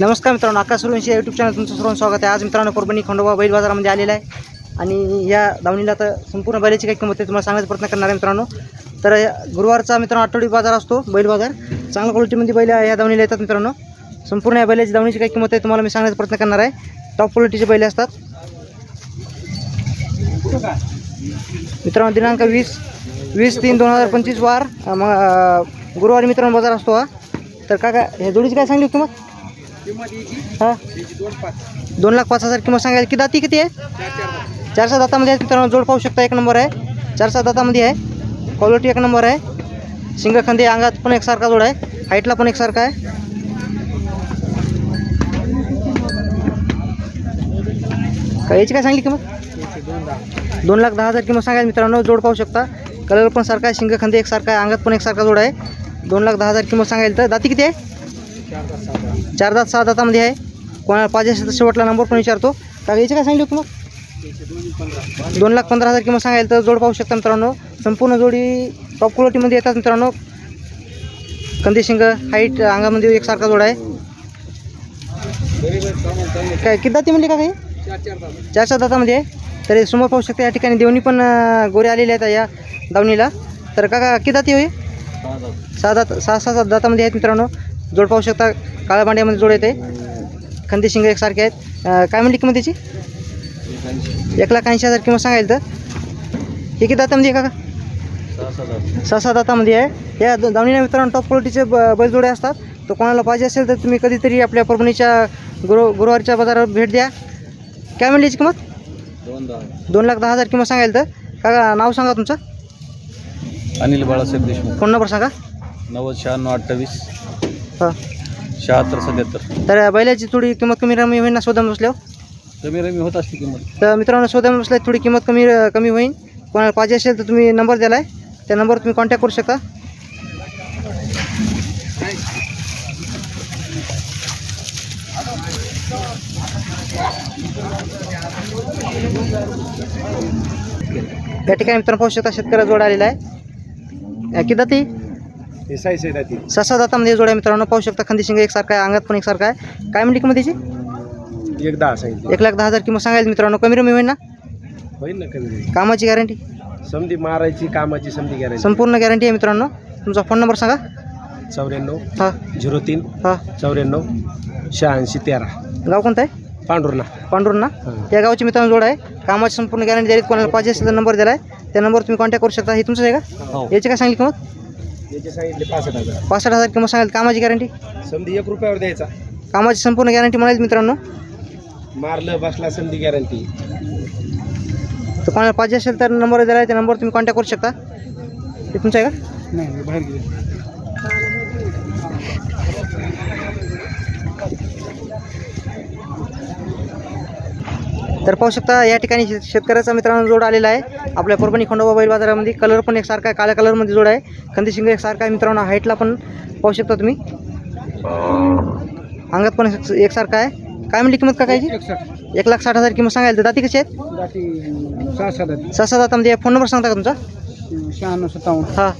नमस्कार मित्रांनो आकाश सुरवंशी या यूट्यूब चॅनल तुमचं सर्वांचं स्वागत आहे. आज मित्रांनो परभणी खंडोबा बैल बाजारामध्ये आलेला आहे. आणि या दावणीला तर संपूर्ण बैलाची काही किंमत आहे तुम्हाला सांगायचा प्रयत्न करणार आहे मित्रांनो. तर गुरुवारचा मित्रांनो आठवडी बाजार असतो बैल बाजार. चांगल्या क्वालिटीमध्ये बैल या दावणीला येतात मित्रांनो. संपूर्ण या बैलाची दावणीची काही किंमत आहे तुम्हाला मी सांगण्याचा प्रयत्न करणार आहे. टॉप क्वालिटीचे बैल असतात. मित्रांनो दिनांक वीस वीस तीन दोन हजार पंचवीस वार मग गुरुवारी मित्रांनो बाजार असतो हा. तर काय काय हे जोडीची काय सांगली किंमत? हां? दोन लाख पाच हजार किंमत सांगायला की दाती किती आहे? चार दातामध्ये आहे. मित्रांनो जोड पाहू शकता एक नंबर आहे. चार दातामध्ये आहे. क्वालिटी एक नंबर आहे. शिंगखंदी अंगात पण एकसारखा जोड आहे. हाईटला पण एकसारखा आहे. काय याची काय सांगली किंमत? दोन लाख दहा हजार किंमत सांगायला मित्रांनो. जोड पाहू शकता. कलर पण सारखा आहे शिंगखंदी एकसारखा आहे अंगात पण एकसारखा जोड आहे. दोन लाख दहा हजार किंमत सांगायला तर. दाती किती आहे? चार दात सहा दातामध्ये आहे. कोणाला पाहिजे असेल तर शेवटला नंबर पण विचारतो. का याची काय सांगली किंमत दोन लाख पंधरा हजार किंमत सांगायला तर जोड पाहू शकता मित्रांनो. संपूर्ण जोडी टॉप क्वालिटीमध्ये येतात मित्रांनो. कंदी शिंग हाईट अंगामध्ये एकसारखा जोड आहे. काय किती दाती म्हणली का काही चार चार दातामध्ये आहे. तर हे समोर पाहू शकता या ठिकाणी. देवणी पण गोरे आलेले आहेत या. दावणीला? तर काका किती दाती होई सहा दात. सहा सहा सात दातामध्ये आहेत मित्रांनो. जोड पाहू शकता काळ्या भांड्यामध्ये जोड येते. खंदी शिंग एकसारखे आहेत. काय म्हणली किंमत त्याची एक लाख ऐंशी हजार किंमत सांगायला तर. हे किती दातामध्ये आहे काका? सहा सहा दातामध्ये आहे. या दावणीला मित्रांनो टॉप क्वालिटीचे ब बैलजोडे असतात. तर कोणाला पाहिजे असेल तर तुम्ही कधीतरी आपल्या परभणीच्या गुरु गुरुवारच्या बाजारावर भेट द्या. काय म्हणली याची किंमत? दोन लाख दहा हजार किंमत सांगायला तर. काका नाव सांगा तुमचं. अनिल बाळासाहेब देशमुख. फोन नंबर सांगा. नव्वद शहाण्णव अठ्ठावीस. हां. शहात्तर सत्याहत्तर. तर बैलाची थोडी किंमत कमी रमी होईल ना स्वतः बसल्यावर? कमी रमी होत असते किंमत. तर मित्रांनो स्वतः बसल्या थोडी किंमत कमी कमी होईल कोणाला पाहिजे असेल तर तुम्ही नंबर दिला आहे त्या नंबरवर तुम्ही कॉन्टॅक्ट करू शकता. या ठिकाणी मित्रांनो पाहू शकता शेतकऱ्या जोड आलेला आहे. किती दाती? एसायचे राहतील सहा सहा दातामध्ये जोड आहे मित्रांनो पाहू शकता खंदी शिंग एकसारखा आहे अंगात पण एकसारखा आहे. काय म्हणली किंमत त्याची एक दहा सांगितलं एक लाख दहा हजार किंमत सांगायला मित्रांनो कमी रमी होईल ना? होईल ना कमी. कामाची गॅरंटी समधी मारायची कामाची समधी गॅरंटी संपूर्ण गॅरंटी आहे मित्रांनो. तुमचा फोन नंबर सांगा. चौऱ्याण्णव हां. झिरो तीन हां. चौऱ्याण्णव शहाऐंशी तेरा. गाव कोणतं आहे? पांढुर्णा. पांडुर ना हां. या गावची मित्रांनो जोड आहे. कामाची संपूर्ण गॅरंटी दिली कोणाला पाहिजे असेल तर नंबर दिला आहे त्या नंबरवर तुम्ही कॉन्टॅक्ट करू शकता. हे तुमचं आहे का? हो. याची काय सांगली किंमत? याचे सांगितले पासष्ट हजार. पासष्ट हजार किंमत सांगाल कामाची गॅरंटी समधी एक रुपयावर द्यायचा. कामाची संपूर्ण गॅरंटी म्हणाली मित्रांनो. मारलं बसला समधी गॅरंटी तर कोणाला पाहिजे असेल तर नंबर दिला आहे त्या नंबरवर तुम्ही कॉन्टॅक्ट करू शकता. हे तुमचं आहे का? नाही बाहेर तर पाहू शकता या ठिकाणी शेत- शेतकऱ्याचा मित्रांनो जोड आलेला आहे. आपल्या परभणी खंडोबा बैल बाजारामध्ये कलर पण एकसारखा आहे काळ्या कलरमध्ये जोड आहे. खंदी शिंग एकसारखा आहे मित्रांनो हाईटला पण पाहू शकता तुम्ही. अंगात पण एक- एकसारखा आहे. काय म्हणली किंमत का कायची एक लाख साठ हजार किंमत सांगायला तर दाती कशी आहेत? सहा सात सहा सात दातामध्ये फोन नंबर सांगता का तुमचा? शहाण्णव सत्तावन्न. हां.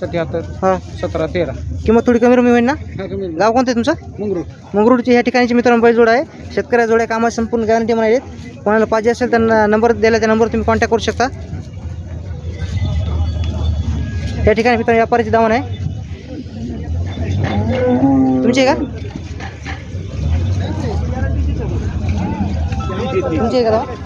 सत्याहत्तर हां. सतरा तेरा. किंमत थोडी कमी रमी होईल ना? कमी गाव कोणतं आहे तुमचं? मुंगरू मंगरुळची ह्या ठिकाणची मित्रांनो बैल जोड आहे. शेतकऱ्या जोड आहे कामाची संपूर्ण गॅरंटी म्हणाले कोणाला पाहिजे असेल त्यांना नंबर दिला त्या नंबरवर तुम्ही कॉन्टॅक्ट करू शकता. या ठिकाणी मित्रांनो व्यापाराची दावण आहे. तुमची आहे का? तुमची आहे का दावा?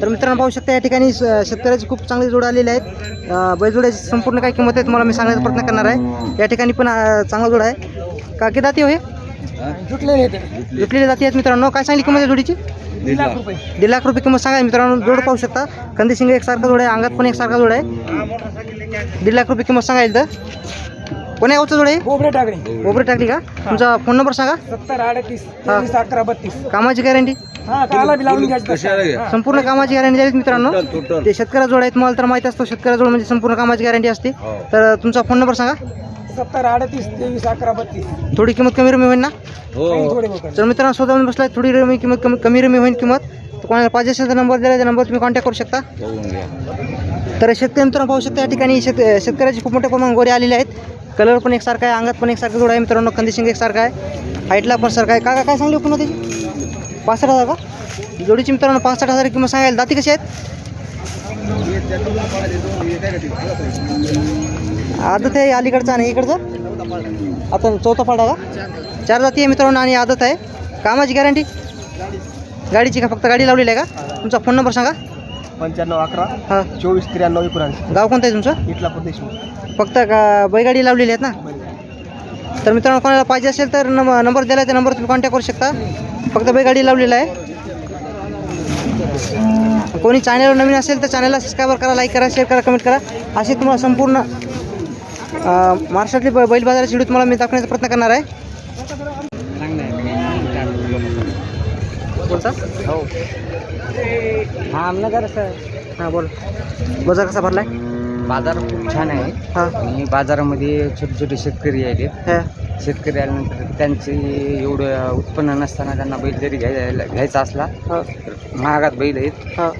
तर मित्रांनो पाहू शकता या ठिकाणी शेतकऱ्याची खूप चांगली जोड आलेली आहेत. बैजोड्याची संपूर्ण काय किंमत आहे तुम्हाला मी सांगण्याचा प्रयत्न करणार आहे. या ठिकाणी पण चांगला जोड आहे. का किती हो हे? जुटलेले जाती आहेत मित्रांनो. काय सांगली किंमत आहे जोडीची? दीड लाख रुपये. दीड लाख रुपये किंमत सांगा. मित्रांनो जोड पाहू शकता. कंदी शिंग एकसारखा जोड आहे अंगात पण एकसारखा जोड आहे. दीड लाख रुपये किंमत सांगायला तर कोण्या गावचा जोड आहे? बोबरे टाकले गोबरे टाकली का? तुमचा फोन नंबर सांगा. सत्तर अडतीस अकरा बत्तीस. कामाची गॅरंटी? हा संपूर्ण कामाची गॅरंटी द्यावी मित्रांनो. ते शेतकऱ्या जोड आहे तुम्हाला तर माहिती असतो शेतकऱ्या जोड म्हणजे संपूर्ण कामाची गॅरंटी असते. हो. तर तुमचा फोन नंबर सांगा. सत्तर अडतीस तेवीस अकरा बत्तीस. थोडी किंमत कमी रमी होईल ना? हो. थोडे मित्रांनो स्वतःहून बसलाय थोडी रमी किंमत कमी कमी रमी होईल किंमत. तर कोणाला पाहिजे असेल तर नंबर दिला त्या नंबर तुम्ही कॉन्टॅक्ट करू शकता. तर शेतकरी मित्रांनो पाहू शकता या ठिकाणी शेत शेतकऱ्याची खूप मोठ्या प्रमाणात गोरे आलेले आहेत. कलर पण एकसारखा आहे अंगात पण एकसारखं जोड आहे मित्रांनो कंदिशिंग एकसारखा आहे. हाईटला पण सारखा आहे. काका काय सांगली हो किंमत त्याची? पासष्ट हजार का? जोडीची मित्रांनो पासष्ट हजार किंमत सांगायला दाती कशी आहेत? आदत आहे अलीकडचा आणि इकडचं? आता चौथा फाडा का? चार जाती आहे मित्रांनो आणि आदत आहे. कामाची गॅरंटी गाडीची का फक्त गाडी लावलेली आहे का? तुमचा फोन नंबर सांगा. पंच्याण्णव अकरा हां. चोवीस त्र्याण्णव एकोणऐंशी. गाव कोणतं आहे तुमचं? इथला प्रदेश फक्त का बैगाडी लावलेली आहेत ना? तर मित्रांनो कोणाला पाहिजे असेल तर नंब नंबर दिला त्या नंबर तुम्ही कॉन्टॅक्ट करू शकता. फक्त बैगाडी लावलेला आहे. कोणी चॅनलवर नवीन असेल तर चॅनलला सबस्क्राईबर करा लाईक करा शेअर करा कमेंट करा. असे तुम्हाला संपूर्ण महाराष्ट्रातली बैल बाजाराची व्हिडिओ तुम्हाला मी दाखवण्याचा प्रयत्न करणार आहे. हो. हा सर हां बोल. बाजार कसा भरलाय? बाजार खूप छान आहे. हां. आणि बाजारामध्ये छोटे छोटे शेतकरी आहेत हां. शेतकरी आल्यानंतर त्यांचे एवढं उत्पन्न नसताना त्यांना बैल जरी घ्यायला घ्यायचा असला हां. तर महागात बैल आहेत. हां?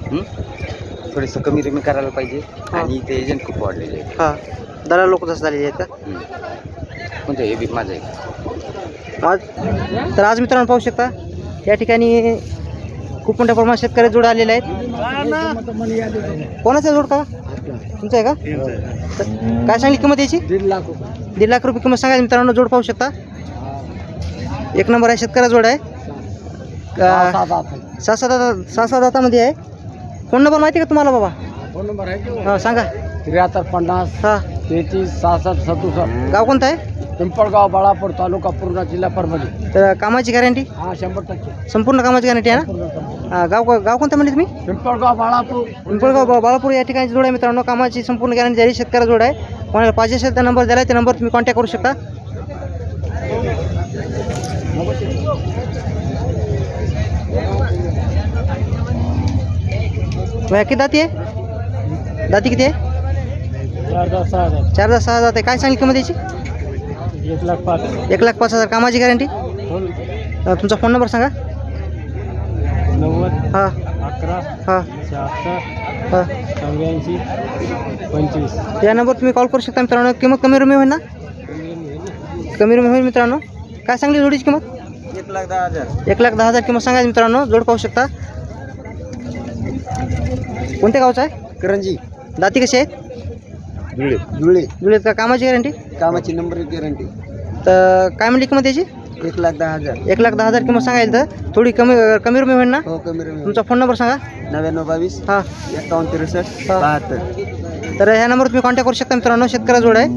थोडंसं कमी रमी करायला पाहिजे. आणि इथे एजंट खूप वाढलेले आहेत. हां. दलाल लोक जसं झालेले आहेत का? हं. कोणतं हे बी माझं आहे आज तर आज मित्रांनो पाहू शकता या ठिकाणी खूप मोठ्या प्रमाणात शेतकरी जोड आलेले आहेत. कोणाचा जोड का तुमचा आहे का? तर काय सांगली किंमत याची? दीड लाख रुपये. दीड लाख रुपये किंमत सांगायची मित्रांनो जोड पाहू शकता. एक नंबर आहे शेतकऱ्या जोड आहे. अं, सहा सात दाता सहा सात दातामध्ये आहे. फोन नंबर माहिती आहे का तुम्हाला बाबा? फोन नंबर आहे हां सांगा. त्र्याहत्तर पन्नास. हां. तेहतीस सहासष्ट सदुसष्ट. गाव कोणतं आहे? पिंपळगाव बाळापूर तालुका पूर्णा जिल्हा परभणी. तर कामाची गॅरंटी? हा शंभर टक्के. संपूर्ण कामाची गॅरंटी आहे ना? हां, गाव गाव कोणतं म्हणले तुम्ही? पिंपळगाव बाळापूर. पिंपळगाव बा- बाळापूर या ठिकाणी जोड आहे मित्रांनो. कामाची संपूर्ण गॅरंटी झाली शेतकऱ्या जोड आहे. कोणाला पाहिजे असेल तर नंबर दिला त्या नंबर तुम्ही कॉन्टॅक्ट करू शकता. भैया किती दाती आहे? दाती किती आहे? चार दहा सहा आहे काय सांगली किंमत याची? एक लाख पाच. एक लाख पाच हजार. कामाची गॅरंटी? तुमचा फोन नंबर सांगा. नव्वद हां. अकरा हां. हां. चौऱ्याऐंशी पंचवीस. या नंबर तुम्ही कॉल करू शकता मित्रांनो. किंमत कमी रुमी होईल ना? कमी रुमी होईल मित्रांनो. काय सांगली जोडीची किंमत? एक लाख दहा हजार. एक लाख दहा हजार किंमत सांगायची मित्रांनो. जोड पाहू शकता. कोणत्या गावचा आहे? करंजी. दाती कशी आहेत? धुळे. धुळे. जुळेत का कामाची गॅरंटी कामाची नंबर गॅरंटी तर काय म्हणली किंमत त्याची एक लाख दहा हजार. एक लाख दहा हजार किंमत सांगायला तर थोडी कमी कमी रुमी होईल ना? हो कमी रमी तुमचा फोन नंबर सांगा. नव्याण्णव बावीस हां. एकावन्न त्रेसष्ट हा. बहात्तर. तर ह्या नंबर तुम्ही कॉन्टॅक्ट करू शकता मित्रांनो शेतकऱ्या जोड आहे.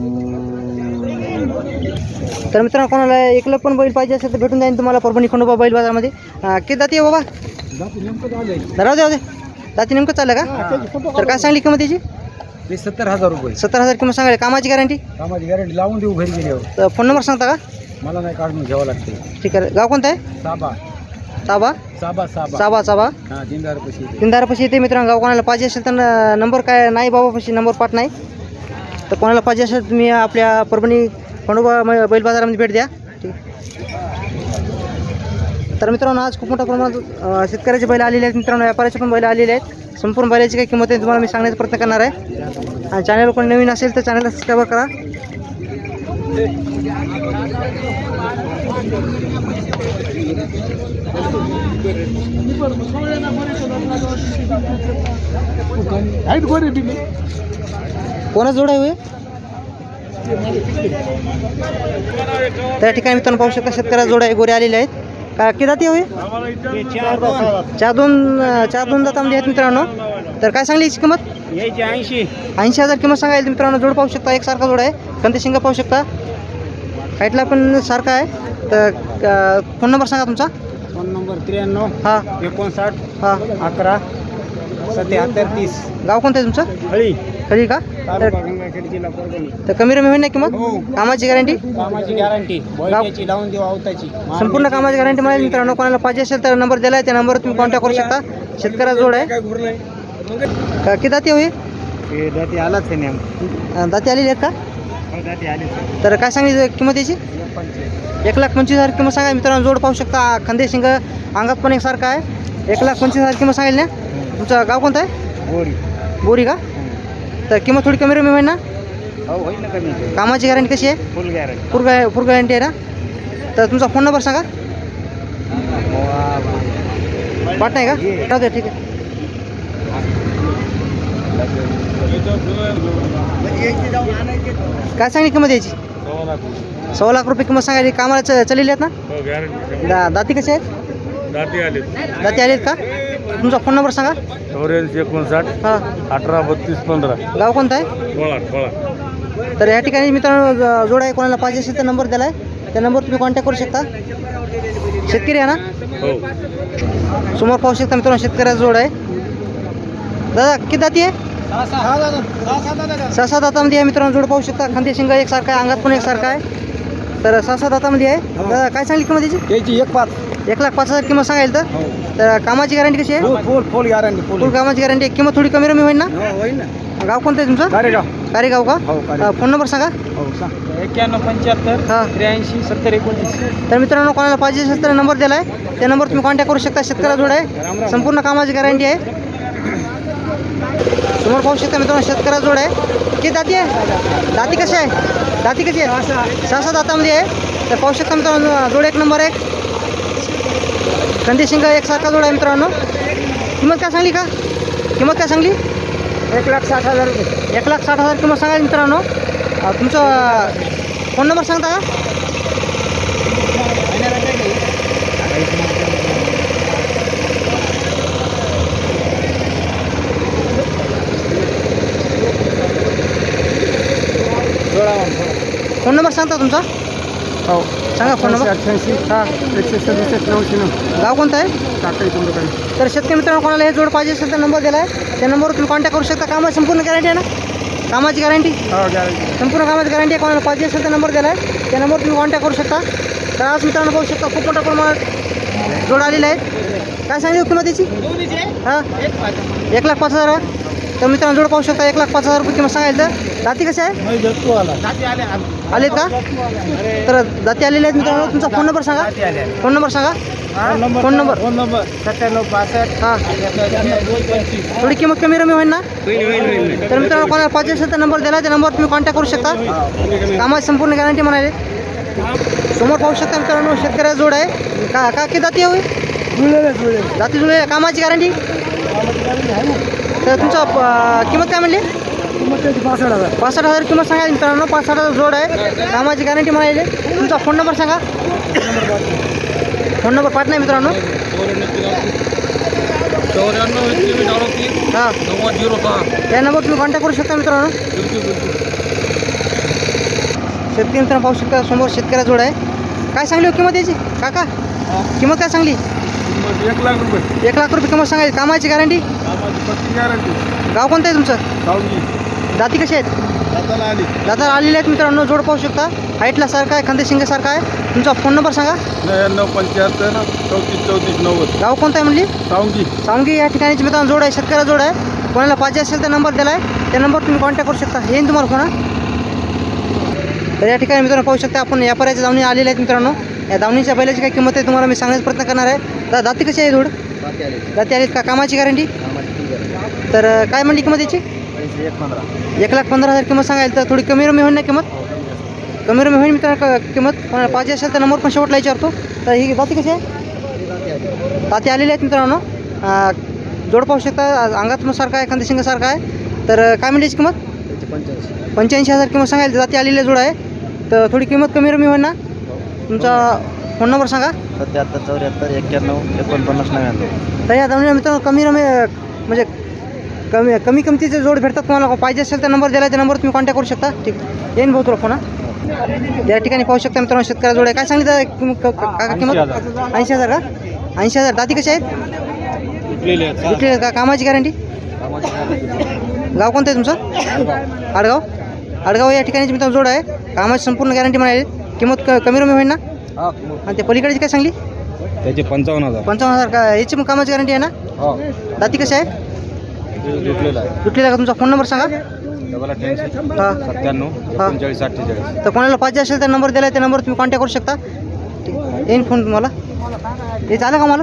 तर मित्रांनो कोणाला एकलं पण बैल पाहिजे असेल तर भेटून जाईल तुम्हाला परभणी खंडोबा बैल बाजारामध्ये. अं, किती जाती आहे बाबा? राहू दे राहू दे. जाती नेमकं चाललं का? तर काय सांगली किंमत त्याची ते सत्तर हजार रुपये. सत्तर हजार किंमत सांगायला. कामाची गॅरंटी कामाची गॅरंटी लावून देऊ घरी गेल्यावर. तर फोन नंबर सांगता का? मला नाही काढून घ्यावं लागते. ठीक आहे. गाव कोणतं आहे? साबा. साबा? साबा साबा. साबा साबा. हा दिनदार पशी तीनदारापाशी येते मित्रांनो. गाव कोणाला पाहिजे असेल तर नंबर काय नाही बाबापाशी नंबर पाठ नाही. तर कोणाला पाहिजे असेल तुम्ही आपल्या परभणी खंडोबा म- बैल बाजारामध्ये भेट द्या. ठीक. तर मित्रांनो आज खूप मोठ्या प्रमाणात शेतकऱ्याचे बैल आलेले आहेत. मित्रांनो व्यापाऱ्याचे पण बैल आलेले आहेत. संपूर्ण बैलाची काही किंमत आहे तुम्हाला मी सांगण्याचा प्रयत्न करणार आहे. आणि चॅनल कोण नवीन असेल तर चॅनलला सबस्क्राईब करा. कोणाच जोड आहे हो त्या ठिकाणी मित्रांनो पाहू शकता शेतकऱ्या जोड आहे गोरे आलेले आहेत. का किती जाती होई चार दोन चार दोन दातामध्ये आहेत मित्रांनो. तर काय सांगली याची किंमत? यायची ऐंशी. ऐंशी हजार किंमत सांगायला मित्रांनो. जोड पाहू शकता एकसारखा जोड आहे. कंदी शिंगा पाहू शकता. हाईटला पण सारखा आहे. तर फोन नंबर सांगा तुमचा. फोन नंबर त्र्याण्णव हां. एकोणसाठ हां. अकरा सत्याहत्तर तीस. गाव कोणतं आहे तुमचं? हळी खरी का? तर गंगाखेड जिल्हा परभणी. तर कमी रमी होईल ना किंमत? हो. कामाची गॅरंटी कामाची गॅरंटी लावून देऊ आवताची. संपूर्ण कामाची गॅरंटी मिळेल. मित्रांनो कोणाला पाहिजे असेल तर नंबर दिला आहे त्या नंबरवर तुम्ही कॉन्टॅक्ट करू शकता. शेतकऱ्या जोड आहे. का किती दाती होई दाती आलाच आहे नेम दाती आलेली आहेत का? दाती आली तर काय सांगितली किंमत याची? एक लाख पंचवीस हजार किंमत सांगा. मित्रांनो जोड पाहू शकता. खांदे शिंग अंगात पण एकसारखा आहे. एक लाख पंचवीस हजार किंमत सांगेल ना? तुमचं गाव कोणतं आहे? गोरी. बोरी का? तर किंमत थोडी कमी रमी होईल ना? हो होईल ना कमी. कामाची गॅरंटी कशी आहे? फुल गॅरंटी फुल गॅ फुल गॅरंटी आहे ना? तर तुमचा फोन नंबर सांगा. पाठ नाही का? राहू दे ठीक आहे. काय सांगली किंमत याची? सव्वा लाख रुपये किंमत सांगायची. कामाला च- चाललेली आहेत ना? दा दाती कशी आहेत? दाती आले दाती आली आहेत का? तुमचा फोन नंबर सांगा चौऱ्याऐंशी एकोणसाठ हां अठरा बत्तीस पंधरा गाव कोणतं आहे तर या ठिकाणी मित्रांनो ज- जोड आहे कोणाला पाहिजे असेल तर नंबर दिला आहे त्या नंबर तुम्ही कॉन्टॅक्ट करू शकता शेतकरी आहे ना हो समोर पाहू शकता मित्रांनो शेतकऱ्याचा जोड आहे दादा किती दाती आहे सहा सात दातामध्ये आहे मित्रांनो जोड पाहू शकता खांदे शिंग एकसारखा आहे अंगात पण एकसारखा आहे तर सहा सात दातामध्ये आहे. दादा काय सांगली किंमत याची? त्याची एक पाच. एक लाख पाच हजार किंमत सांगायला तर? हो. तर कामाची गॅरंटी कशी आहे? फुल फुल फुल गॅरंटी फुल. फुल कामाची गॅरंटी आहे. किंमत थोडी कमी रमी होईल ना? हो होईल ना. गाव कोणतं आहे तुमचं? गारेगाव कारेगाव का? हो फोन नंबर सांगा. हो सांग. एक्क्याण्णव पंच्याहत्तर हां. त्र्याऐंशी सत्तर एकोणतीस. तर मित्रांनो कोणाला पाहिजे असेल तर नंबर दिला आहे त्या नंबर तुम्ही कॉन्टॅक्ट करू शकता. शेतकऱ्या जोड आहे संपूर्ण कामाची गॅरंटी आहे. समोर पाहू शकता मित्रांनो शेतकऱ्या जोड आहे. किती दाती आहे? दाती कशी आहे? दाती कशी आहे? सहा सहा. दातामध्ये आहे. तर पाहू शकता मित्रांनो जोड एक नंबर आहे. कंदी शिंग एकसारखा जोड आहे मित्रांनो. किंमत काय सांगली का? किंमत काय सांगली? एक लाख साठ हजार रुपये. एक लाख साठ हजार किंमत सांगाल मित्रांनो. तुमचा फोन नंबर सांगता का फोन नंबर सांगता तुमचा? हो सांगा फोन नंबर अठ्ठ्याऐंशी हां एकशे सदुसष्ट नऊशे नऊ गाव कोणतं आहे? टाकाई तुमच्याकडे तर शेतकरी मित्रांनो कोणाला हे जोड पाहिजे असेल तर नंबर दिला आहे त्या नंबरवर तुम्ही कॉन्टॅक्ट करू शकता. कामाची संपूर्ण गॅरंटी आहे ना? कामाची गॅरंटी हो गॅरंटी संपूर्ण कामाची गॅरंटी आहे. कोणाला पाहिजे असेल तर नंबर दिला आहे त्या नंबरवर तुम्ही कॉन्टॅक्ट करू शकता. तर आज मित्रांनो पाहू शकता खूप मोठ्या प्रमाणात जोड आलेले आहेत. काय सांगितलं किंमत त्याची हां? एक लाख पाच हजार. आहे. तर मित्रांनो जोड पाहू शकता एक लाख पाच हजार रुपये किंमत सांगायचं तर. दाती कशी आहे? आलेत का? तर दाती आलेले आहेत मित्रांनो तुमचा फोन नंबर सांगा. फोन नंबर सांगा. फोन नंबर फोन नंबर सत्त्याण्णव पासष्ट हां. थोडी किंमत कमी रमी होईल ना तर मित्रांनो कोणाला पाहिजे असेल तर नंबर दिला त्या नंबरवर तुम्ही कॉन्टॅक्ट करू शकता. कामाची संपूर्ण गॅरंटी म्हणाले. समोर पाहू शकता मित्रांनो शेतकऱ्या जोड आहे. का का किती दाती होई दाती जुळे कामाची गॅरंटी तर तुमचा प- किंमत काय म्हणली? पासष्ट हजार. पासष्ट हजार किंमत सांगा मित्रांनो. पासष्ट हजार जोड आहे. कामाची गॅरंटी म्हणाले तुमचा फोन नंबर सांगा. फोन नंबर पाठ नाही मित्रांनो. चौऱ्याण्णव हां. नव्वद झिरो सहा. या नंबर तुम्ही कॉन्टॅक्ट करू शकता मित्रांनो. शेतकरी मित्रांनो पाहू शकता समोर शेतकऱ्या जोड आहे. काय सांगली हो किंमत याची? काका किंमत काय सांगली? एक लाख रुपये. एक लाख रुपये किंमत सांगायची. कामाची गॅरंटी पक्की गॅरंटी. गाव कोणतं आहे तुमचं? सावजी दाती कशी आहेत? आली. दादा आलेले आहेत मित्रांनो जोड पाहू शकता. हाईटला सारखा आहे खांदे शिंगेसारखा आहे. तुमचा फोन नंबर सांगा. नव्याण्णव पंच्याहत्तर चौतीस चौतीस नव्वद. गाव कोणतं आहे म्हणली? सावंगी सांगी या ठिकाणीची मित्रांनो जोड आहे शेतकऱ्या जोड आहे. कोणाला पाहिजे असेल तर नंबर दिला आहे. त्या नंबर तुम्ही कॉन्टॅक्ट करू शकता. येईन तुम्हाला फोन हा. तर या ठिकाणी मित्रांनो पाहू शकता आपण व्यापाऱ्याच्या दावणी आलेले आहेत मित्रांनो. या दावणीच्या बैलाची काय किंमत आहे तुम्हाला मी सांगण्याचा प्रयत्न करणार आहे. दादा दाती कशी आहे जोड? दाती आलीत का? कामाची गॅरंटी तर काय म्हणली किंमत याची? एक पंधरा एक लाख पंधरा हजार किंमत सांगायला तर थोडी कमी रमी होईल ना किंमत? कमी रमी होईल मित्रांनो किंमत. पाहिजे असेल तर नंबर पण शेवटला विचारतो. तर ही दाती कशी आहे? ताती आलेले आहेत मित्रांनो. जोड पाहू शकता अंगात मग सारखा आहे खांदी शिंगासारखा आहे तर काय म्हणली याची किंमत? पंच्याऐंशी पंच्याऐंशी हजार किंमत सांगायला. जाती आलेले जोड आहे. तर थोडी किंमत कमी रमी होईल ना? तुमचा फोन नंबर सांगा. सत्याहत्तर चौऱ्याहत्तर एक्क्याण्णव एकोणपन्नास नव्याण्णव. तर या मित्रांनो कमी रमे म्हणजे कमी कमी किमतीचे जोड भेटतात तुम्हाला पाहिजे असेल तर नंबर दिला त्या नंबरवर तुम्ही कॉन्टॅक्ट करू शकता. ठीक. येईन भाऊ तुला फोन. या ठिकाणी पाहू शकता मित्रांनो शेतकऱ्या जोड आहे. काय सांगितलं? क- किंमत? ऐंशी हजार. का? ऐंशी हजार. दाती कशी आहेत? विकले का? कामाची गॅरंटी गाव कोणतं आहे तुमचं? आडगाव. आडगाव या ठिकाणी मित्रांनो जोड आहे. कामाची संपूर्ण गॅरंटी म्हणाली किंमत कमी रमी होईल ना? आणि ते पलीकडची काय सांगली? त्याचे पंचावन्न हजार. पंचावन्न हजार का? याची मग कामाची गॅरंटी आहे ना? दाती कशी आहे जुटलेला आहे. का तुमचा? फोन नंबर सांगा. डबल अठ्ठ्याऐंशी हां. सत्त्याण्णव हा. एकोणचाळीस अठ्ठेचाळीस. तर कोणाला पाहिजे असेल तर नंबर दिला त्या नंबर तुम्ही कॉन्टॅक्ट करू शकता. ठीक येईन फोन तुम्हाला. हे झालं का मला?